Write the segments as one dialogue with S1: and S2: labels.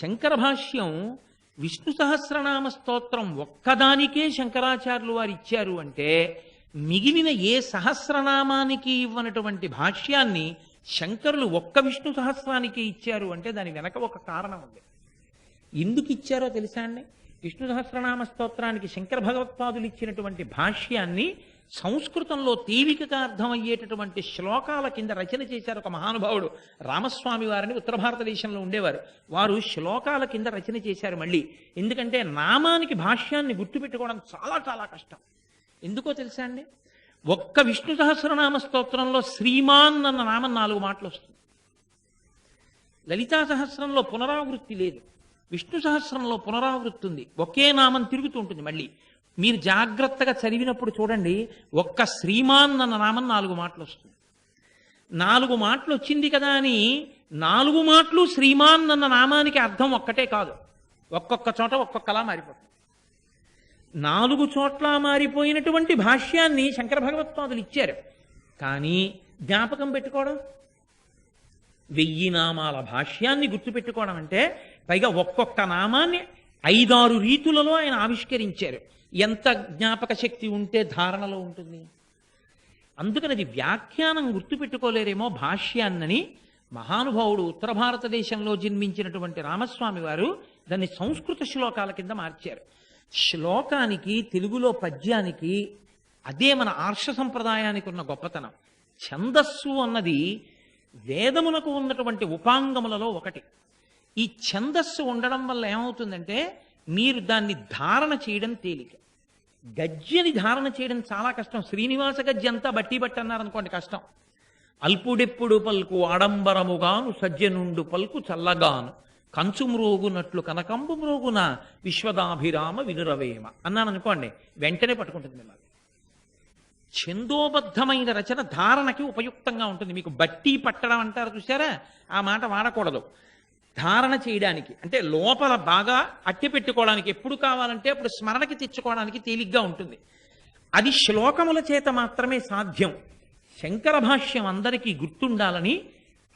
S1: శంకర భాష్యం విష్ణు సహస్రనామ స్తోత్రం ఒక్కదానికే శంకరాచార్యులు వారు ఇచ్చారు అంటే మిగిలిన ఏ సహస్రనామానికి ఇవ్వనటువంటి భాష్యాన్ని శంకరులు ఒక్క విష్ణు సహస్రానికి ఇచ్చారు అంటే దాని వెనక ఒక కారణం ఉంది. ఎందుకు ఇచ్చారో తెలుసా అండి? విష్ణు సహస్రనామ స్తోత్రానికి శంకర భగవత్పాదులు ఇచ్చినటువంటి భాష్యాన్ని సంస్కృతంలో తేలికగా అర్థమయ్యేటటువంటి శ్లోకాల కింద రచన చేశారు ఒక మహానుభావుడు రామస్వామి వారిని ఉత్తర భారతదేశంలో ఉండేవారు. వారు శ్లోకాల కింద రచన చేశారు మళ్ళీ. ఎందుకంటే నామానికి భాష్యాన్ని గుర్తుపెట్టుకోవడం చాలా చాలా కష్టం. ఎందుకో తెలుసా అండి? ఒక్క విష్ణు సహస్రనామ స్తోత్రంలో శ్రీమాన్ అన్న నామం నాలుగు మాటలు వస్తుంది. లలితా సహస్రంలో పునరావృత్తి లేదు. విష్ణు సహస్రంలో పునరావృత్తి ఉంది. ఒకే నామం తిరుగుతూ ఉంటుంది మళ్ళీ. మీరు జాగ్రత్తగా చదివినప్పుడు చూడండి ఒక్క శ్రీమాన్ అన్న నామం నాలుగు మాటలు వస్తుంది నాలుగు మాటలు వచ్చింది కదా అని నాలుగు మాటలు శ్రీమాన్ అన్న నామానికి అర్థం ఒక్కటే కాదు. ఒక్కొక్క చోట ఒక్కొక్కలా మారిపోతుంది నాలుగు చోట్ల మారిపోయినటువంటి భాష్యాన్ని శంకర భగవత్పాదులు ఇచ్చారు. కానీ జ్ఞాపకం పెట్టుకోవడం? వెయ్యి నామాల భాష్యాన్ని గుర్తుపెట్టుకోవడం అంటే పైగా ఒక్కొక్క నామాన్ని ఐదారు రీతులలో ఆయన ఆవిష్కరించారు. ఎంత జ్ఞాపక శక్తి ఉంటే ధారణలో ఉంటుంది. అందుకని అది వ్యాఖ్యానం గుర్తుపెట్టుకోలేరేమో భాష్యాన్నని మహానుభావుడు ఉత్తర భారతదేశంలో జన్మించినటువంటి రామస్వామి వారు దాన్ని సంస్కృత శ్లోకాల కింద మార్చారు. శ్లోకానికి తెలుగులో పద్యానికి అదే మన ఆర్ష సంప్రదాయానికి ఉన్న గొప్పతనం. ఛందస్సు అన్నది వేదములకు ఉన్నటువంటి ఉపాంగములలో ఒకటి. ఈ ఛందస్సు ఉండడం వల్ల ఏమవుతుందంటే మీరు దాన్ని ధారణ చేయడం తేలిక. గజ్జని ధారణ చేయడం చాలా కష్టం. శ్రీనివాస గజ్జి అంతా బట్టి బట్టి అన్నారనుకోండి కష్టం. అల్పుడెప్పుడు పలుకు ఆడంబరముగాను సజ్జనుండు పలుకు చల్లగాను. కంచు మ్రోగునట్లు కనకంబు మ్రోగున విశ్వదాభిరామ వినురవేమ అన్నాను అనుకోండి వెంటనే పట్టుకుంటుంది మిమ్మల్ని. ఛందోబద్ధమైన రచన ధారణకి ఉపయుక్తంగా ఉంటుంది. మీకు బట్టి పట్టడం అంటారు చూసారా ఆ మాట వాడకూడదు. ధారణ చేయడానికి అంటే లోపల బాగా అట్టి పెట్టుకోవడానికి ఎప్పుడు కావాలంటే అప్పుడు స్మరణకి తెచ్చుకోవడానికి తేలిగ్గా ఉంటుంది. అది శ్లోకముల చేత మాత్రమే సాధ్యం. శంకర భాష్యం అందరికీ గుర్తుండాలని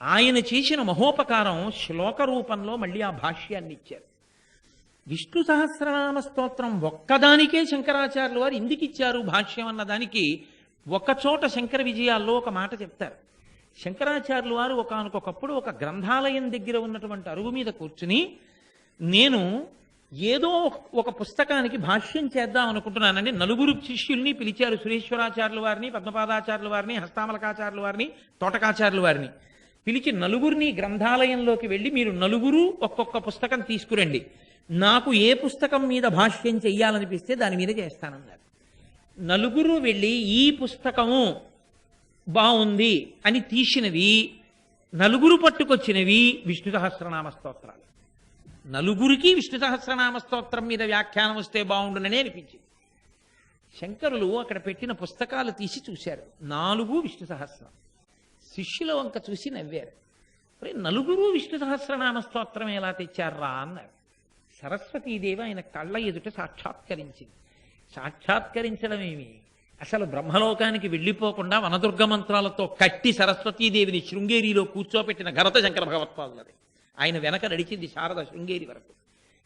S1: ఆయన చేసిన మహోపకారం శ్లోక రూపంలో మళ్ళీ ఆ భాష్యాన్ని ఇచ్చారు. విష్ణు సహస్రనామ స్తోత్రం ఒక్కదానికే శంకరాచార్యులు వారు ఎందుకు ఇచ్చారు భాష్యం అన్న దానికి శంకర విజయాల్లో ఒక మాట చెప్తారు. శంకరాచార్యులు వారు ఒకనకొకప్పుడు ఒక గ్రంథాలయం దగ్గర ఉన్నటువంటి అరుగు మీద కూర్చుని నేను ఏదో ఒక పుస్తకానికి భాష్యం చేద్దాం అనుకుంటున్నానండి. నలుగురు శిష్యుల్ని పిలిచారు సురేశ్వరాచార్యుల వారిని పద్మపాదాచార్యుల వారిని హస్తామలకాచార్యుల వారిని తోటకాచార్యుల వారిని. పిలిచి నలుగురిని గ్రంథాలయంలోకి వెళ్ళి మీరు నలుగురు ఒక్కొక్క పుస్తకం తీసుకురండి. నాకు ఏ పుస్తకం మీద భాష్యం చెయ్యాలనిపిస్తే దాని మీద చేస్తానన్నారు. నలుగురు వెళ్ళి ఈ పుస్తకము బాగుంది అని తీసినవి నలుగురు పట్టుకొచ్చినవి విష్ణు సహస్రనామ స్తోత్రాలు. నలుగురికి విష్ణు సహస్రనామ స్తోత్రం మీద వ్యాఖ్యానం వస్తే బాగుండునని అనిపించింది. శంకరులు అక్కడ పెట్టిన పుస్తకాలు తీసి చూశారు. నాలుగు విష్ణు సహస్రం. శిష్యుల వంక చూసి నవ్వారు. "ఒరే, నలుగురు విష్ణు సహస్రనామ స్తోత్రం ఎలా తెచ్చారా? అన్నారు. సరస్వతీదేవి ఆయన కళ్ళ ఎదుట సాక్షాత్కరించింది. సాక్షాత్కరించడం ఏమి అసలు బ్రహ్మలోకానికి వెళ్ళిపోకుండా వనదుర్గ మంత్రాలతో కట్టి సరస్వతీదేవిని శృంగేరిలో కూర్చోపెట్టిన ఘనత శంకర భగవత్పాదులది. ఆయన వెనక నడిచింది శారద శృంగేరి వరకు.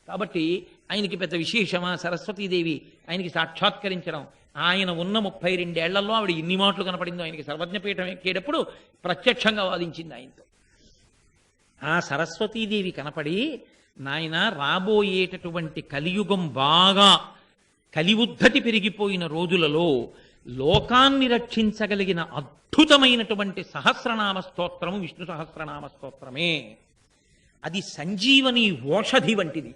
S1: కాబట్టి ఆయనకి పెద్ద విశేషమా? సరస్వతీదేవి ఆయనకి సాక్షాత్కరించడం. ఆయన ఉన్న ముప్పై రెండేళ్ళలో ఆవిడ ఇన్ని మాటలు కనపడిందో ఆయనకి సర్వజ్ఞపీఠం ఎక్కేటప్పుడు ప్రత్యక్షంగా వాదించింది ఆయనతో. ఆ సరస్వతీదేవి కనపడి నాయన రాబోయేటటువంటి కలియుగం బాగా కలివుద్ధటి పెరిగిపోయిన రోజులలో లోకాన్ని రక్షించగలిగిన అద్భుతమైనటువంటి సహస్రనామ స్తోత్రము విష్ణు సహస్రనామ స్తోత్రమే. అది సంజీవని ఓషధి వంటిది.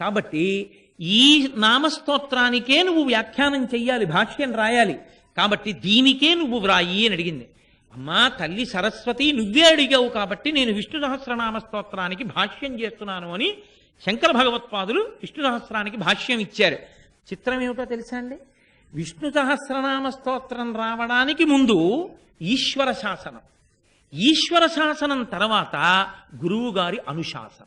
S1: కాబట్టి ఈ నామస్తోత్రానికే నువ్వు వ్యాఖ్యానం చెయ్యాలి భాష్యం రాయాలి. కాబట్టి దీనికే నువ్వు వ్రాయి అని అడిగింది. అమ్మా తల్లి సరస్వతి నువ్వే అడిగావు కాబట్టి నేను విష్ణు సహస్రనామ స్తోత్రానికి భాష్యం చేస్తున్నాను అని శంకర భగవత్పాదులు విష్ణు సహస్రానికి భాష్యం ఇచ్చారు. చిత్రం ఏమిటో తెలుసా అండి? విష్ణు సహస్రనామ స్తోత్రం రావడానికి ముందు ఈశ్వర శాసనం. ఈశ్వర శాసనం తర్వాత గురువు గారి అనుశాసనం.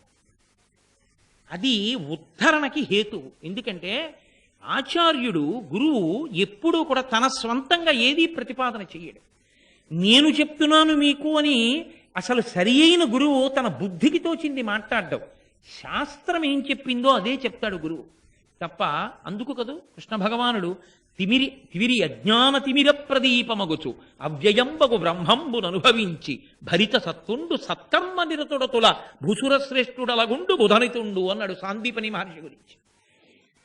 S1: అది ఉద్ధరణకి హేతువు ఎందుకంటే ఆచార్యుడు గురువు ఎప్పుడూ కూడా తన స్వంతంగా ఏదీ ప్రతిపాదన చెయ్యడు. నేను చెప్తున్నాను మీకు అని అసలు సరి అయిన గురువు తన బుద్ధికి తోచింది మాట్లాడడం. శాస్త్రం ఏం చెప్పిందో అదే చెప్తాడు గురువు. తప్ప అందుకు కదూ కృష్ణ భగవానుడు తిమిరి తిమిరి అజ్ఞాన తిమిర ప్రదీపమగుచు. అవ్యయంబగు బ్రహ్మంబుననుభవించి భరిత సత్తుండు సత్కర్మ నిరతుడతుల భూసుర శ్రేష్ఠుడలగుండు బుధనితుండు అన్నాడు సాందీపని మహర్షి గురించి.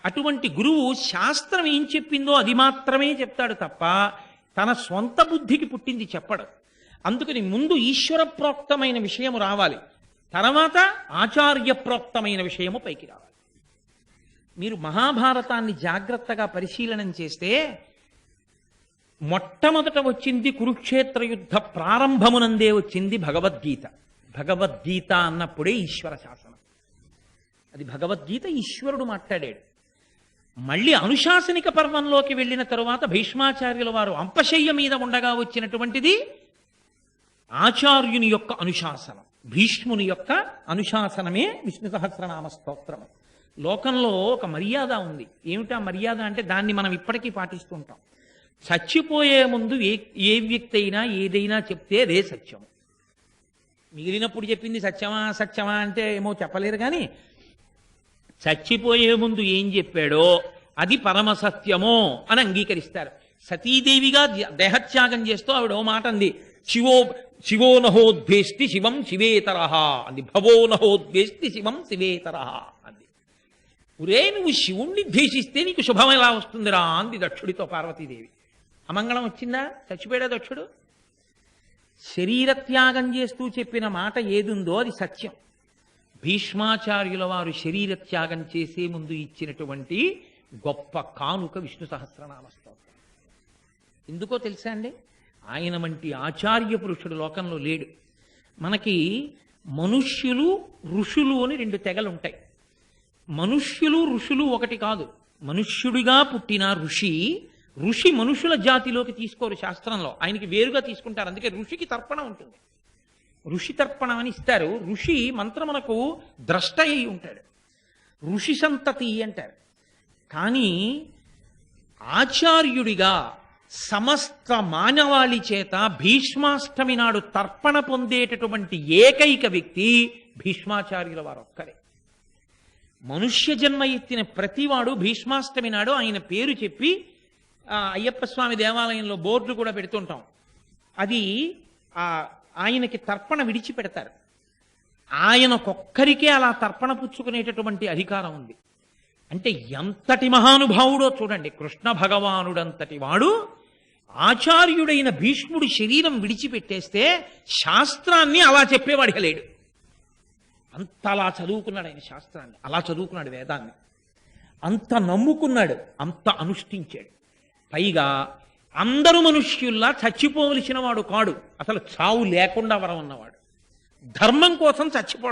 S1: అటువంటి గురువు శాస్త్రం ఏం చెప్పిందో అది మాత్రమే చెప్తాడు తప్ప తన స్వంత బుద్ధికి పుట్టింది చెప్పడు. అందుకని ముందు ఈశ్వర ప్రోక్తమైన విషయము రావాలి. తర్వాత ఆచార్య ప్రోక్తమైన విషయము పైకి రావాలి. మీరు మహాభారతాన్ని జాగ్రత్తగా పరిశీలనం చేస్తే మొట్టమొదట వచ్చింది కురుక్షేత్ర యుద్ధ ప్రారంభమునందే వచ్చింది భగవద్గీత. భగవద్గీత అన్నప్పుడే ఈశ్వర శాసనం. అది భగవద్గీత ఈశ్వరుడు మాట్లాడాడు. మళ్ళీ అనుశాసనిక పర్వంలోకి వెళ్ళిన తరువాత భీష్మాచార్యుల వారు అంపశయ్య మీద ఉండగా వచ్చినటువంటిది ఆచార్యుని యొక్క అనుశాసనం. భీష్ముని యొక్క అనుశాసనమే విష్ణు సహస్రనామ స్తోత్రం లోకంలో ఒక మర్యాద ఉంది. ఏమిటా మర్యాద అంటే దాన్ని మనం ఇప్పటికీ పాటిస్తుంటాం. చచ్చిపోయే ముందు ఏ ఏ వ్యక్తి అయినా ఏదైనా చెప్తే అదే సత్యం మిగిలినప్పుడు చెప్పింది సత్యమా సత్యమా అంటే ఏమో చెప్పలేరు కానీ చచ్చిపోయే ముందు ఏం చెప్పాడో అది పరమ సత్యమో అని అంగీకరిస్తారు. సతీదేవిగా దేహత్యాగం చేస్తూ ఆవిడ ఓ మాట అంది. శివో శివో నహోద్వేష్టి శివం శివేతరహ అంది. భవోనహోద్భేష్టి శివం శివేతరహ అంది. ఒరే నువ్వు శివుణ్ణి ద్వేషిస్తే నీకు శుభం ఎలా వస్తుందిరా అంది దక్షుడితో పార్వతీదేవి. అమంగళం వచ్చిందా? చచ్చిపోయాడా దక్షుడు? శరీర త్యాగం చేస్తూ చెప్పిన మాట ఏదుందో అది సత్యం. భీష్మాచార్యుల వారు శరీర త్యాగం చేసే ముందు ఇచ్చినటువంటి గొప్ప కానుక విష్ణు సహస్రనామ స్తోత్రం. ఎందుకో తెలుసా అండి? ఆయన వంటి ఆచార్య పురుషుడు లోకంలో లేడు. మనకి మనుష్యులు ఋషులు అని రెండు తెగలు ఉంటాయి మనుష్యులు ఋషులు ఒకటి కాదు. మనుష్యుడిగా పుట్టిన ఋషి ఋషి మనుషుల జాతిలోకి తీసుకోరు శాస్త్రంలో. ఆయనకి వేరుగా తీసుకుంటారు. అందుకే ఋషికి తర్పణ ఉంటుంది. ఋషి తర్పణం అని ఇస్తారు. ఋషి మంత్రమునకు ద్రష్ట అయి ఉంటాడు. ఋషి సంతతి అంటారు. కానీ ఆచార్యుడిగా సమస్త మానవాళి చేత భీష్మాష్టమి నాడు తర్పణ పొందేటటువంటి ఏకైక వ్యక్తి భీష్మాచార్యుల వారు ఒక్కరే మనుష్య జన్మ ఎత్తిన ప్రతివాడు భీష్మాష్టమి నాడు ఆయన పేరు చెప్పి అయ్యప్ప స్వామి దేవాలయంలో బోర్డులు కూడా పెడుతుంటాం. అది ఆ ఆయనకి తర్పణ విడిచిపెడతారు. ఆయనకొక్కరికే అలా తర్పణ పుచ్చుకునేటటువంటి అధికారం ఉంది. అంటే ఎంతటి మహానుభావుడో చూడండి. కృష్ణ భగవానుడంతటి వాడు ఆచార్యుడైన భీష్ముడి శరీరం విడిచిపెట్టేస్తే శాస్త్రాన్ని అలా చెప్పేవాడిగా లేడు. అంత అలా చదువుకున్నాడు ఆయన శాస్త్రాన్ని. అలా చదువుకున్నాడు వేదాన్ని. అంత నమ్ముకున్నాడు. అంత అనుష్ఠించాడు. పైగా అందరూ మనుష్యుల్లా చచ్చిపోవలసిన వాడు కాడు. అసలు చావు లేకుండా వరం ఉన్నవాడు ధర్మం కోసం చచ్చిపోవడం